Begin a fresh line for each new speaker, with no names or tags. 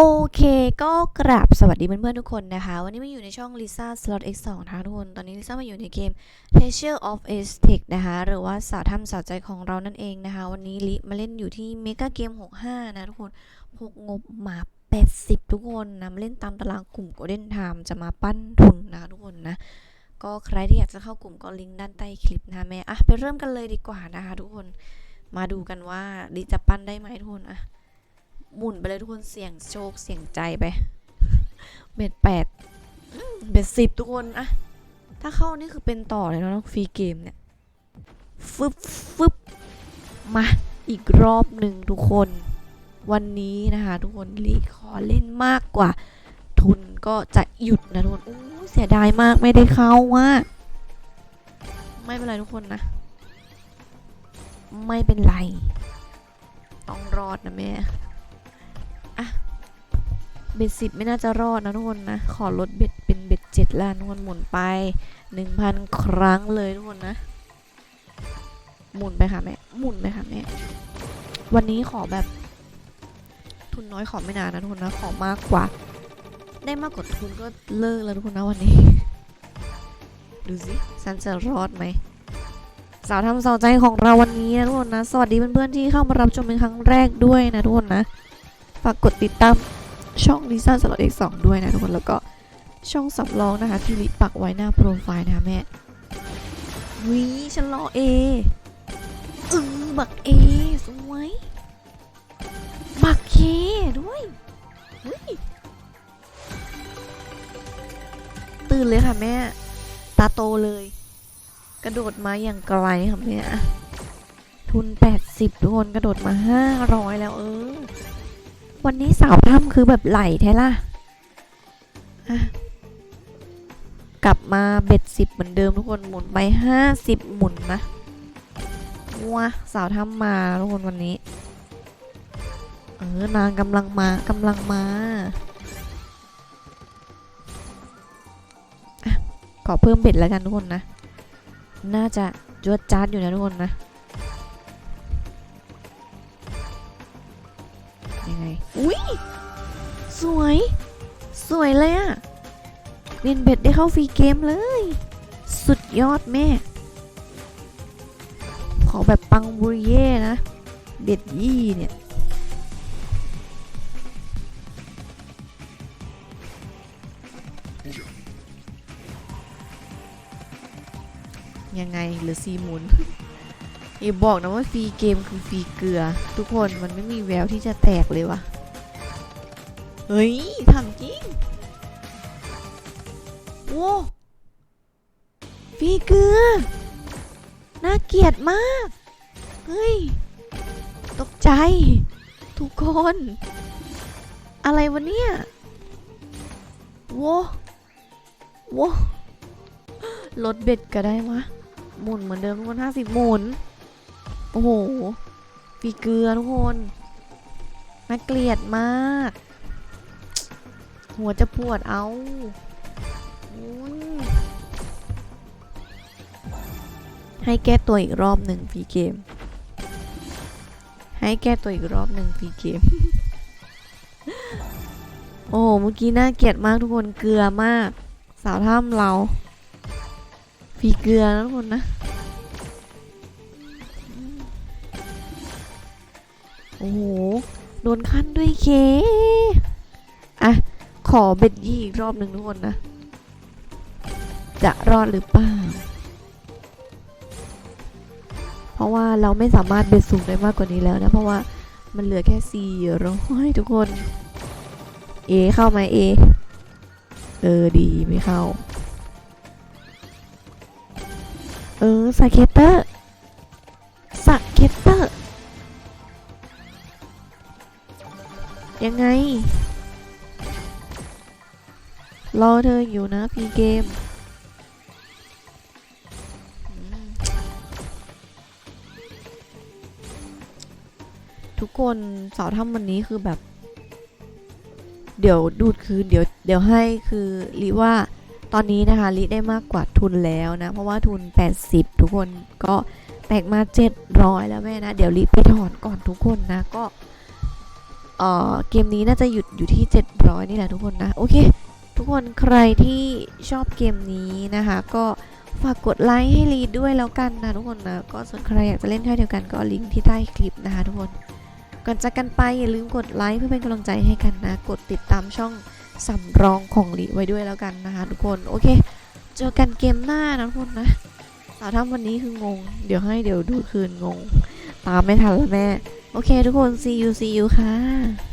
โอเคก็กราบสวัสดีเพื่อนๆทุกคนนะคะ วันนี้มาอยู่ในช่อง Lisa Slot X2 นะคะทุกคน ตอนนี้ Lisa มาอยู่ในเกม Treasure of Aztec นะคะ หรือว่าสาวถ้ำสาวใจของเรานั่นเองนะคะ วันนี้ลิมาเล่นอยู่ที่ Mega Game 65 นะทุกคนพกงบมา 80 ทุกคนนะมาเล่นตามตารางกลุ่ม Golden Time จะมาปั้นทุนนะคะทุกคนนะ ก็ใครที่อยากจะเข้ากลุ่มก็ลิงก์ด้านใต้คลิปนะแม่อะไปเริ่มกันเลยดีกว่านะคะ ทุกคนมาดูกันว่าลิจะปั้นได้ไหมทุกคนอะ หมุนไปเลยทุกคนเสี่ยงโชคเสี่ยงใจไป เบ็ดแปดเบ็ดสิบทุกคนอะถ้าเข้านี่คือเป็นต่อเลยนะฟรีเกมเนี่ยฟึบฟึบมาอีกรอบหนึ่งทุกคนวันนี้นะคะทุกคนลีขอเล่นมากกว่า ทุนก็จะหยุดนะทุกคนโอ้เสียดายมากไม่ได้เข้าว่า ไม่เป็นไรทุกคนนะ ไม่เป็นไร ต้องรอดนะแม่ เบ็ดสิบไม่น่าจะรอดนะทุกคนนะ ขอลดเบ็ดเป็นเบ็ดเจ็ดแล้วทุกคนหมุนไปหนึ่งพันครั้งเลยทุกคนนะ หมุนไปค่ะแม่ หมุนไปค่ะแม่ วันนี้ขอแบบ ทุนน้อยขอไม่นานนะทุกคนนะ ขอมากกว่า ได้มากกว่าทุนก็เลิกแล้วทุกคนนะวันนี้ ดูสิฉันจะรอดไหมสาวทำสาวใจของเราวันนี้นะทุกคนนะ สวัสดีเพื่อนๆที่เข้ามารับชมเป็นครั้งแรกด้วยนะทุกคนนะ ฝากกดติดตาม ช่องลิซ่าสล็อตเอกสองด้วยนะทุกคนแล้วก็ช่องสำรองนะคะที่ลิปักไว้หน้าโปรไฟล์นะคะแม่วิฉันรอเออือบักเอสวยบักเคด้วยเฮ้ยตื่นเลยค่ะแม่ ตาโตเลย กระโดดมาอย่างไกลค่ะแม่ทุน 80 ทุกคนกระโดดมา 500 แล้วเออ วันนี้สาวถ้ำคือแบบไหลแท้ล่ะอะ กลับมาเบ็ดสิบเหมือนเดิมทุกคนหมุนไปห้าสิบหมุนนะวัวสาวถ้ำมาทุกคนวันนี้ เออนางกำลังมากำลังมาอขอเพิ่มเบ็ดแล้วกันทุกคนนะ น่าจะจวดจ้าดอยู่นะทุกคนนะ ยังไง อุ้ยสวย สวยเลยอะเรียนเบ็ดได้เข้าฟรีเกมเลย สุดยอดแม่ ขอแบบปังบุริเย่นะ เบ็ดยี่เนี่ยยังไงหรือซีมุน อย่าบอกนะว่าฟรีเกมคือฟรีเกลือ ทุกคนมันไม่มีแววที่จะแตกเลยวะเฮ้ยทำจริงโว้ฟรีเกลือ น่าเกลียดมาก เฮ้ย ตกใจ ทุกคน อะไรวะเนี่ยโว้โว้ลดเบ็ดก็ได้วะหมุนเหมือนเดิมทุกคนห้าสิบหมุน โอ้โหฟีเกลือทุกคนน่าเกลียดมาก หัวจะปวดเอาให้แก้ตัวอีกรอบหนึ่งฟีเกม ให้แก้ตัวอีกรอบหนึ่งฟีเกม โอ้โหเมื่อกี้น่าเกลียดมากทุกคนเกลือมาก สาวถ้ำเราฟีเกลือนะทุกคนนะ โอ้โห โดนขั้นด้วยเค อะ ขอเบ็ดยี่อีกรอบหนึ่งทุกคนนะ จะรอดหรือเปล่า เพราะว่าเราไม่สามารถเบ็ดสูงได้มากกว่านี้แล้วนะ เพราะว่ามันเหลือแค่สี่ร้อยทุกคน เอเข้าไหมเอ เออดีไม่เข้า เออสเก็ตเตอร์ ยังไง รอเธออยู่นะพีเกม ทุกคนสาวถ้ำวันนี้คือแบบ เดี๋ยวดูดคืนเดี๋ยวเดี๋ยวให้คือลิว่าตอนนี้นะคะลิได้มากกว่าทุนแล้วนะ เพราะว่าทุน 80 ทุกคนก็แตกมา 700 แล้วแม่นะ เดี๋ยวลิไปถอนก่อนทุกคนนะ ก็ เอ่อเกมนี้น่าจะหยุดอยู่ที่ 700 นี่แหละทุกคนนะ โอเค ทุกคนใครที่ชอบเกมนี้นะคะ ก็ฝากกดไลค์ให้ลีดด้วยแล้วกันนะทุกคนนะ ก็ส่วนใครอยากจะเล่นค่ายเดียวกันก็ลิงก์ที่ใต้คลิปนะคะทุกคน ก่อนจากกันไปอย่าลืมกดไลค์เพื่อเป็นกำลังใจให้กันนะ กดติดตามช่องสำรองของลีไว้ด้วยแล้วกันนะคะทุกคน โอเค เจอกันเกมหน้านะทุกคนนะสาวทำวันนี้คืองง เดี๋ยวให้เดี๋ยวดูคืนงง ตามไม่ทันแล้วแม่ โอเคทุกคน see you see you ค่ะ